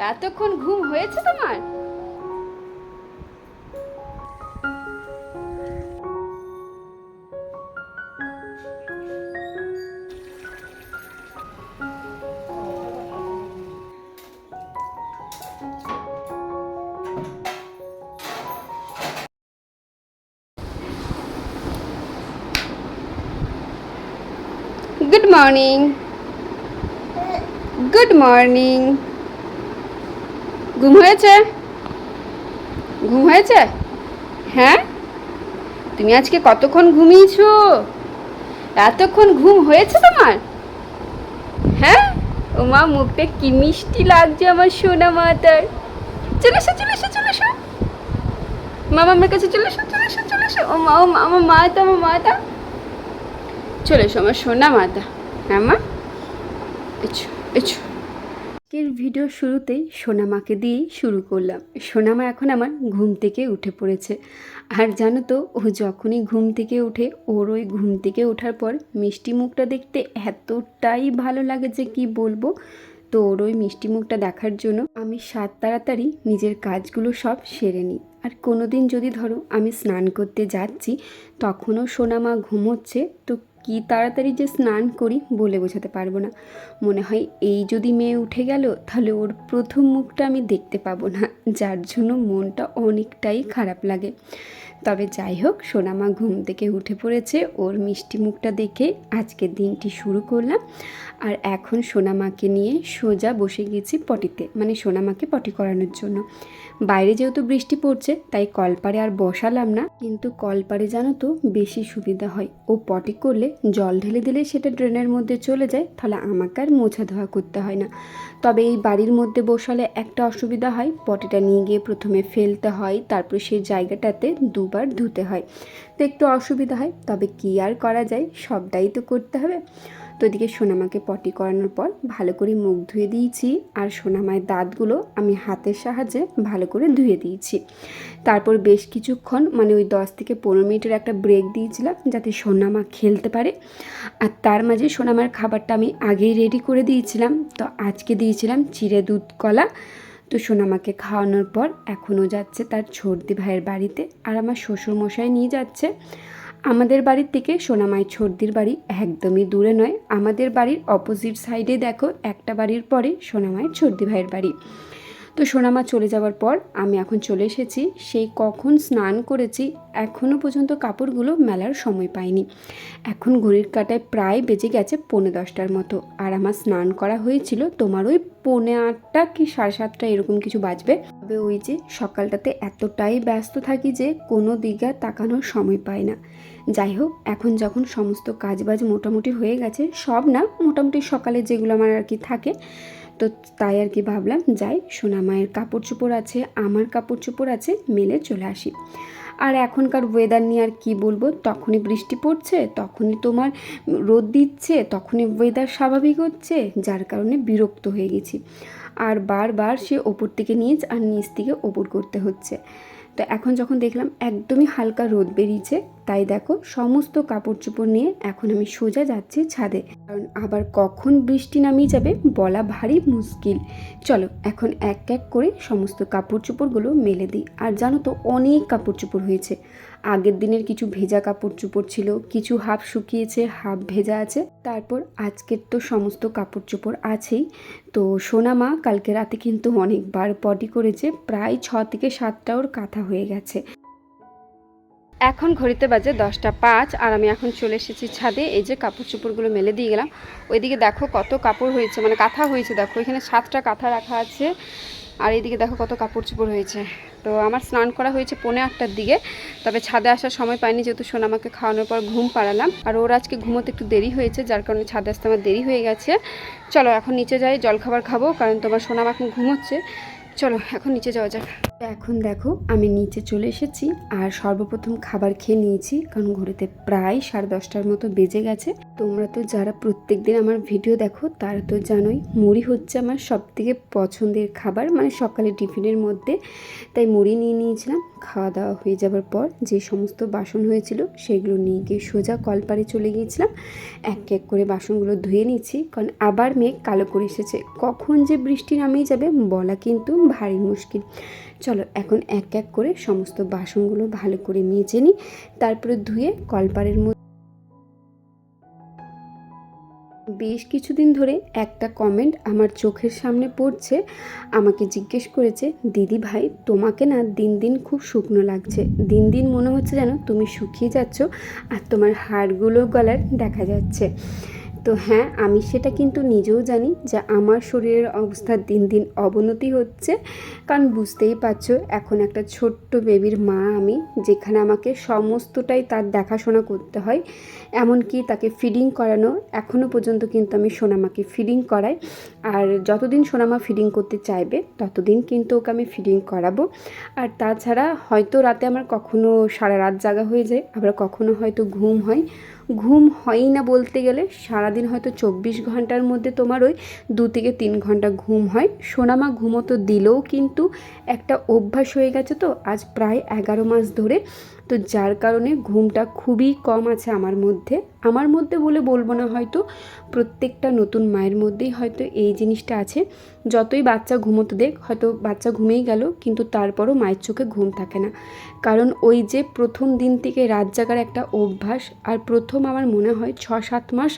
এতক্ষণ ঘুম হয়েছে তোমার? গুড মর্নিং গুড মর্নিং ঘুম হয়েছে? ঘুম হয়েছে? হ্যাঁ? তুমি আজকে কতক্ষণ ঘুমিয়েছো? এতক্ষণ ঘুম হয়েছে তোমার? হ্যাঁ? ও মা মুখটা কি মিষ্টি লাগছে আমার সোনা মাতার। চলে এসো চলে এসো চলে এসো। মামা আমার কাছে চলে এসো চলে এসো চলে এসো। ও মা ও আমার মাতা আমার মাতা। চলে এসো আমার সোনা মাতা। হ্যাঁ মা? এছো এছো। আজকের ভিডিও শুরুতেই সোনামাকে দিয়েই শুরু করলাম। সোনামা এখন আমার ঘুম থেকে উঠে পড়েছে। আর জানো তো, ও যখনই ঘুম থেকে উঠে ওর ওই ঘুম থেকে ওঠার পর মিষ্টি মুখটা দেখতে এতটাই ভালো লাগে যে কি বলব? তো ওর ওই মিষ্টি মুখটা দেখার জন্য আমি সাত তাড়াতাড়ি নিজের কাজগুলো সব সেরে নিই। আর কোনো দিন যদি ধরো আমি স্নান করতে যাচ্ছি, তখনও সোনা মা ঘুমোচ্ছে, তো কি তাড়াতাড়ি যে স্নান করি বলে বোঝাতে পারব না। মনে হয় এই যদি মেয়ে উঠে গেল, তাহলে ওর প্রথম মুখটা আমি দেখতে পাবো না, যার জন্য মনটা অনেকটাই খারাপ লাগে। তবে যাই হোক, সোনামা ঘুম থেকে উঠে পড়েছে। ওর মিষ্টি মুখটা দেখে আজকের দিনটি শুরু করলাম। আর এখন সোনামাকে নিয়ে সোজা বসে গেছি পটিতে মানে সোনামাকে পটি করানোর জন্য। বাইরে যেহেতু বৃষ্টি পড়ছে, তাই কলপারে আর বসালাম না। কিন্তু কলপারে জানো তো, বেশি সুবিধা হয়। ও পটি করলে জল ঢেলে দিলে সেটা ড্রেনের মধ্যে চলে যায়, তাহলে আমাকে আর মোছা ধোয়া করতে হয় না। তবে এই বাড়ির মধ্যে বসালে একটা অসুবিধা হয়। পটিটা নিয়ে গিয়ে প্রথমে ফেলতে হয়, তারপর সেই জায়গাটাতে দুবার ধুতে হয়। তো একটু অসুবিধা হয়, তবে কী আর করা যায় সবটাই তো করতে হবে। তো এদিকে সোনামাকে পটি করানোর পর ভালো করে মুখ ধুয়ে দিয়েছি আর সোনামায়ের দাঁতগুলো আমি হাতের সাহায্যে ভালো করে ধুয়ে দিয়েছি। তারপর বেশ কিছুক্ষণ মানে ওই দশ থেকে পনেরো মিনিটের একটা ব্রেক দিয়েছিলাম যাতে সোনামা খেলতে পারে। আর তার মাঝে সোনামার খাবারটা আমি আগেই রেডি করে দিয়েছিলাম। তো আজকে দিয়েছিলাম চিড়ে দুধ কলা। তো সোনামাকে খাওয়ানোর পর এখনও যাচ্ছে তার ছর্দি ভাইয়ের বাড়িতে আর আমার শ্বশুরমশাই নিয়ে যাচ্ছে। আমাদের বাড়ির থেকে সোনামাই ছর্দির বাড়ি একদমই দূরে নয়। আমাদের বাড়ির অপোজিট সাইডে দেখো, একটা বাড়ির পরে সোনামায়ের ছর্দি ভাইয়ের বাড়ি। তো সোনামা চলে যাওয়ার পর আমি এখন চলে এসেছি। সেই কখন স্নান করেছি এখনও পর্যন্ত কাপড়গুলো মেলার সময় পাইনি। এখন ঘড়ির কাটায় প্রায় বেজে গেছে পৌনে দশটার মতো। আর আমার স্নান করা হয়েছিল, তোমার ওই পৌনে আটটা কি সাড়ে সাতটা এরকম কিছু বাজবে। তবে ওই যে সকালটাতে এতটাই ব্যস্ত থাকি যে কোনো দিকে তাকানোর সময় পাই না। যাই হোক, এখন যখন সমস্ত কাজবাজ মোটামুটি হয়ে গেছে, সব না, মোটামুটি সকালে যেগুলো আমার আর কি থাকে তো তাই আর কি ভাবলাম, যাই সোনা মায়ের কাপড় চোপড় আছে, আমার কাপড় চোপড় আছে, মেলে চলে আসি। আর এখনকার ওয়েদার নিয়ে আর কি বলব, তখনই বৃষ্টি পড়ছে, তখনই তোমার রোদ দিচ্ছে, তখনই ওয়েদার স্বাভাবিক হচ্ছে, যার কারণে বিরক্ত হয়ে গেছি। আর বারবার সে ওপর থেকে নিচ আর নিচ থেকে ওপর করতে হচ্ছে। তো এখন যখন দেখলাম একদমই হালকা রোদ বেরিয়েছে তাই দেখো, সমস্ত কাপড় চোপড় নিয়ে এখন আমি সোজা যাচ্ছি ছাদে। কারণ আবার কখন বৃষ্টি নামিয়ে যাবে বলা ভারী মুশকিল। চলো, এখন এক এক করে সমস্ত কাপড় চোপড়গুলো মেলে দিই। আর জানো তো, অনেক কাপড় চোপড় হয়েছে। আগের দিনের কিছু ভেজা কাপড় চোপড় ছিল, কিছু হাফ শুকিয়েছে, হাফ ভেজা আছে। তারপর আজকের তো সমস্ত কাপড় চোপড় আছেই। তো সোনা মা কালকে রাতে কিন্তু অনেকবার পটি করেছে, প্রায় ছ থেকে সাতটা ওর কাঁথা হয়ে গেছে। এখন ঘড়িতে বাজে দশটা পাঁচ, আর আমি এখন চলে এসেছি ছাদে। এই যে কাপড় চোপড়গুলো মেলে দিয়ে গেলাম। ওইদিকে দেখো কত কাপড় হয়েছে মানে কাঁথা হয়েছে দেখো। এখানে সাতটা কাঁথা রাখা আছে, আর এইদিকে দেখো কত কাপড় চোপড় হয়েছে। তো আমার স্নান করা হয়েছে পৌনে আটটার দিকে, তবে ছাদে আসার সময় পাইনি যেহেতু সোনামাকে খাওয়ানোর পর ঘুম পাড়ালাম। আর ওর আজকে ঘুমোতে একটু দেরি হয়েছে, যার কারণে ছাদে আসতে আমার দেরি হয়ে গেছে। চলো এখন নিচে যাই, জলখাবার খাব, কারণ তোমার সোনামা এখন ঘুমোচ্ছে। চলো এখন নিচে যাওয়া যাক। এখন দেখো, আমি নিচে চলে এসেছি আর সর্বপ্রথম খাবার খেয়ে নিয়েছি, কারণ ঘড়িতে প্রায় সাড়ে দশটার মতো বেজে গেছে। তোমরা তো যারা প্রত্যেক দিন আমার ভিডিও দেখো, তারা তো জানোই মুড়ি হচ্ছে আমার সব থেকে পছন্দের খাবার মানে সকালে টিফিনের মধ্যে। তাই মুড়ি নিয়ে নিয়েছিলাম, খাওয়া দাওয়া হয়ে যাবার পর যে সমস্ত বাসন হয়েছিল, সেগুলো নিয়ে গিয়ে সোজা কলপারে চলে গিয়েছিলাম। এক এক করে বাসনগুলো ধুয়ে নিচ্ছি, কারণ আবার মেঘ কালো করে এসেছে। কখন যে বৃষ্টি নামিয়ে যাবে বলা কিন্তু ভারী মুশকিল। চলো এখন এক এক করে সমস্ত বাসনগুলো ভালো করে মেজে নিই, তারপরে ধুয়ে কলপারের মধ্যে বেশ কিছুদিন ধরে একটা কমেন্ট আমার চোখের সামনে পড়ছে। আমাকে জিজ্ঞেস করেছে, দিদি ভাই, তোমাকে না দিন দিন খুব শুকনো লাগছে। দিন দিন মনে হচ্ছে যেন তুমি শুকিয়ে যাচ্ছ আর তোমার হাড়গুলো গলার দেখা যাচ্ছে। তো হ্যাঁ আমি সেটা কিন্তু নিজেও জানি যে আমার শরীরের অবস্থা দিন দিন অবনতি হচ্ছে। কারণ বুঝতেই পারছ, এখন একটা ছোট্ট বেবির মা আমি, যেখানে আমাকে সমস্তটাই তার দেখাশোনা করতে হয়। এমনকি তাকে ফিডিং করানো এখনও পর্যন্ত কিন্তু আমি সোনামাকে ফিডিং করাই। আর যতদিন সোনামা ফিডিং করতে চাইবে, ততদিন কিন্তু ওকে আমি ফিডিং করাবো। আর তাছাড়া হয়তো রাতে আমার কখনো সারা রাত জাগা হয়ে যায়, আবার কখনো হয়তো ঘুম হয়। ঘুম হয়ই না বলতে গেলে, সারাদিন হয়তো চব্বিশ ঘণ্টার মধ্যে তোমার ওই দু থেকে তিন ঘণ্টা ঘুম হয়। সোনামা ঘুমোতো দিলেও কিন্তু একটা অভ্যাস হয়ে গেছে তো, আজ প্রায় এগারো মাস ধরে। তো যার কারণে ঘুমটা খুবই কম আছে আমার মধ্যে। আমার মধ্যে বলে বলব না হয়তো, প্রত্যেকটা নতুন মায়ের মধ্যেই হয়তো এই জিনিসটা আছে। যতই বাচ্চা ঘুমোতে দেখ, হয়তো বাচ্চা ঘুমিয়েই গেল, কিন্তু তারপরও মায়ের চোখে ঘুম থাকে না। কারণ ওই যে প্রথম দিন থেকে রাত জাগার একটা অভ্যাস, আর প্রথম আমার মনে হয় ছ সাত মাস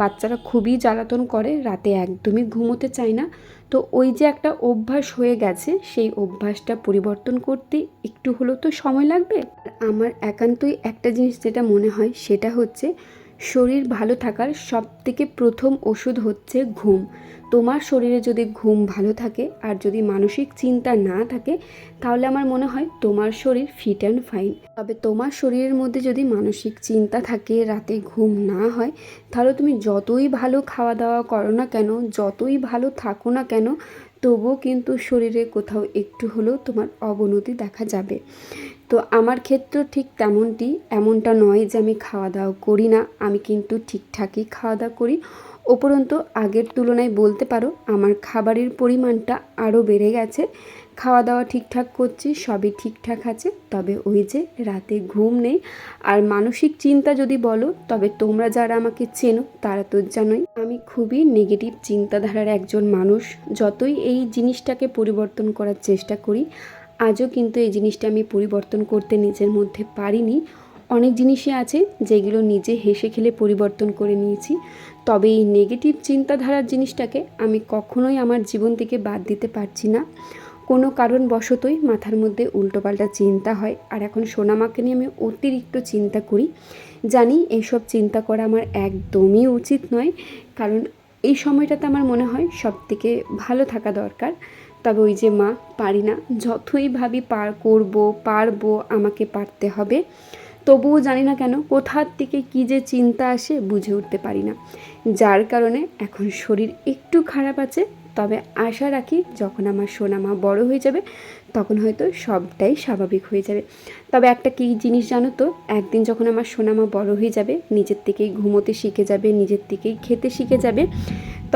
বাচ্চারা খুবই জ্বালাতন করে, রাতে একদমই ঘুমোতে চায় না। তো ওই যে একটা অভ্যাস হয়ে গেছে, সেই অভ্যাসটা পরিবর্তন করতে একটু হলেও তো সময় লাগবে। আমার একান্তই একটা জিনিস যেটা মনে হয়, সেটা হচ্ছে শরীর ভালো থাকার সব থেকে প্রথম ওষুধ হচ্ছে ঘুম। তোমার শরীরে যদি ঘুম ভালো থাকে আর যদি মানসিক চিন্তা না থাকে, তাহলে আমার মনে হয় তোমার শরীর ফিট অ্যান্ড ফাইন তবে তোমার শরীরের মধ্যে যদি মানসিক চিন্তা থাকে, রাতে ঘুম না হয়, তাহলে তুমি যতই ভালো খাওয়া দাওয়া করো না কেন, যতই ভালো থাকো না কেন, তবুও কিন্তু শরীরে কোথাও একটু হলেও তোমার অবনতি দেখা যাবে। তো আমার ক্ষেত্র ঠিক তেমনটি, এমনটা নয় যে আমি খাওয়া দাওয়া করি না, আমি কিন্তু ঠিকঠাকই খাওয়া দাওয়া করি। উপরন্তু, আগের তুলনায় বলতে পারো, আমার খাবারের পরিমাণটা আরও বেড়ে গেছে। খাওয়া দাওয়া ঠিকঠাক করছি, সবই ঠিকঠাক আছে, তবে ওই যে রাতে ঘুম নেই। আর মানসিক চিন্তা যদি বলো, তবে তোমরা যারা আমাকে চেনো, তারা তো জানোই, আমি খুবই নেগেটিভ চিন্তাধারার একজন মানুষ। যতই এই জিনিসটাকে পরিবর্তন করার চেষ্টা করি আজও কিন্তু এই জিনিসটা আমি পরিবর্তন করতে নিজের মধ্যে পারিনি। অনেক জিনিসই আছে যেগুলো নিজে হেসে খেলে পরিবর্তন করে নিয়েছি। তবে এই নেগেটিভ চিন্তাধারার জিনিসটাকে আমি কখনোই আমার জীবন থেকে বাদ দিতে পারছি না। কোনো কারণবশতই মাথার মধ্যে উল্টোপাল্টা চিন্তা হয়। আর এখন সোনামাকে নিয়ে আমি অতিরিক্ত চিন্তা করি। জানি এইসব চিন্তা করা আমার একদমই উচিত নয়। কারণ এই সময়টাতে আমার মনে হয় সব থেকে ভালো থাকা দরকার। তবে ওই যে মা, পারি না। যতই ভাবি পার করব, পারব, আমাকে পারতে হবে, তবুও জানি না কেন কোথার থেকে কী যে চিন্তা আসে বুঝে উঠতে পারি না। যার কারণে এখন শরীর একটু খারাপ আছে, তবে আশা রাখি যখন আমার সোনামা বড় হয়ে যাবে, তখন হয়তো সবটাই স্বাভাবিক হয়ে যাবে। তবে একটা কী জিনিস জানো তো, একদিন যখন আমার সোনামা বড় হয়ে যাবে, নিজের থেকেই ঘুমোতে শিখে যাবে, নিজের থেকেই খেতে শিখে যাবে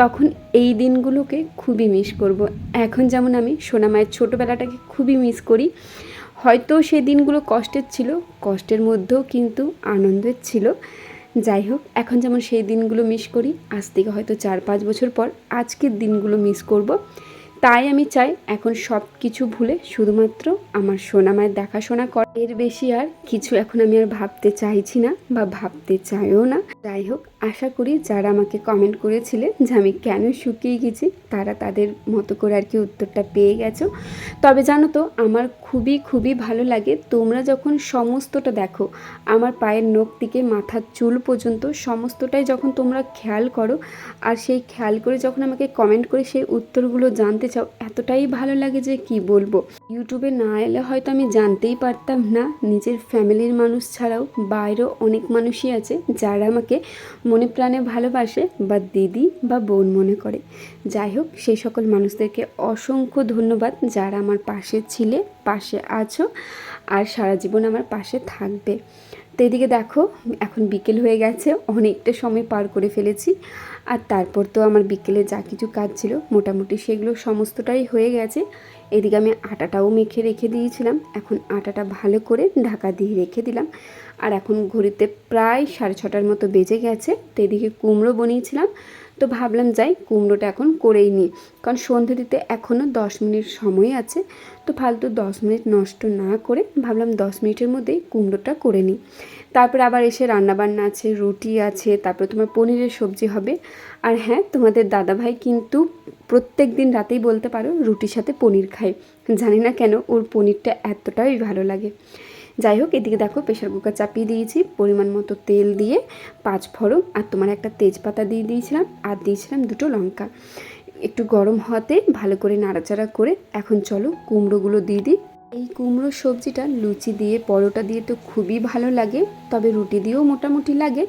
তখন এই দিনগুলোকে খুবই মিস করব। এখন যেমন আমি সোনামায়ের ছোটোবেলাটাকে খুবই মিস করি, হয়তো সেই দিনগুলো কষ্টের ছিল, কষ্টের মধ্যেও কিন্তু আনন্দের ছিল। যাই হোক, এখন যেমন সেই দিনগুলো মিস করি, আজ থেকে হয়তো চার পাঁচ বছর পর আজকের দিনগুলো মিস করব। তাই আমি চাই এখন সব কিছু ভুলে শুধুমাত্র আমার সোনামায়ের দেখাশোনা কর। এর বেশি আর কিছু এখন আমি আর ভাবতে চাইছি না বা ভাবতে চাইও না। যাই হোক আশা করি যারা আমাকে কমেন্ট করেছিলেন যে আমি কেন শুকিয়ে গেছি, তারা তাদের মতো করে আর কি উত্তরটা পেয়ে গেছো। তবে জানো তো, আমার খুবই খুবই ভালো লাগে তোমরা যখন সমস্তটা দেখো, আমার পায়ের নখ থেকে মাথার চুল পর্যন্ত সমস্তটাই যখন তোমরা খেয়াল করো, আর সেই খেয়াল করে যখন আমাকে কমেন্ট করে সেই উত্তরগুলো জানতে চাও, এতটাই ভালো লাগে যে কি বলব। ইউটিউবে না এলে হয়তো আমি জানতেই পারতাম না, নিজের ফ্যামিলির মানুষ ছাড়াও বাইরেও অনেক মানুষই আছে যারা আমাকে মনে প্রাণে ভালোবাসে বা দিদি বা বোন মনে করে। যাই হোক, সেই সকল মানুষদেরকে অসংখ্য ধন্যবাদ যারা আমার পাশে ছিলে, পাশে আছো আর সারা জীবন আমার পাশে থাকবে। তো এদিকে দেখো, এখন বিকেল হয়ে গেছে, অনেকটা সময় পার করে ফেলেছি। আর তারপর তো আমার বিকেলে যা কিছু কাজ ছিল, মোটামুটি সেগুলো সমস্তটাই হয়ে গেছে। এদিকে আমি আটাটাও মেখে রেখে দিয়েছিলাম। এখন আটাটা ভালো করে ঢাকা দিয়ে রেখে দিলাম। আর এখন ঘড়িতে প্রায় সাড়ে ছটার মতো বেজে গেছে, তো এদিকে কুমড়ো বনিয়েছিলাম। তো ভাবলাম যাই, কুমড়োটা এখন করেই নিই। কারণ সন্ধে দিতে এখনও দশ মিনিট সময় আছে। তো ফালতু দশ মিনিট নষ্ট না করে ভাবলাম দশ মিনিটের মধ্যেই কুমড়োটা করে নিই। তারপর আবার এসে রান্নাবান্না আছে, রুটি আছে, তারপর তোমার পনিরের সবজি হবে। আর হ্যাঁ তোমাদের দাদাভাই কিন্তু প্রত্যেক দিন রাতেই বলতে পারো রুটির সাথে পনির খায়। জানি না কেন ওর পনিরটা এতটাই ভালো লাগে। যাই হোক, এদিকে দেখো প্রেশার কুকার চাপিয়ে দিয়েছি, পরিমাণ মতো তেল দিয়ে, পাঁচ ফোড়ন আর তোমার একটা তেজপাতা দিয়ে দিয়েছিলাম, আর দিয়েছিলাম দুটো লঙ্কা। একটু গরম হওয়াতে ভালো করে নাড়াচাড়া করে এখন চলো কুমড়োগুলো দিয়ে দিই। এই কুমড়োর সবজিটা লুচি দিয়ে, পরোটা দিয়ে তো খুবই ভালো লাগে, তবে রুটি দিয়েও মোটামুটি লাগে।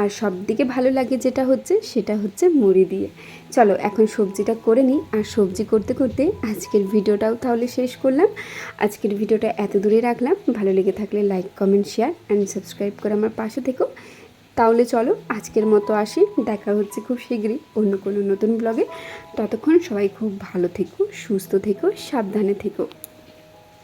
আর সব দিকে ভালো লাগে যেটা হচ্ছে, সেটা হচ্ছে মুড়ি দিয়ে। চলো, এখন সবজিটা করে নিই। আর সবজি করতে করতে আজকের ভিডিওটাও তাহলে শেষ করলাম। আজকের ভিডিওটা এত দূরে রাখলাম। ভালো লেগে থাকলে like comment share and subscribe করে আমার পাশে থেকো। তাহলে চলো, আজকের মতো আসি। দেখা হচ্ছে খুব শীঘ্রই অন্য কোনো নতুন ব্লগে ততক্ষণ সবাই খুব ভালো থেকো, সুস্থ থেকো, সাবধানে থেকো।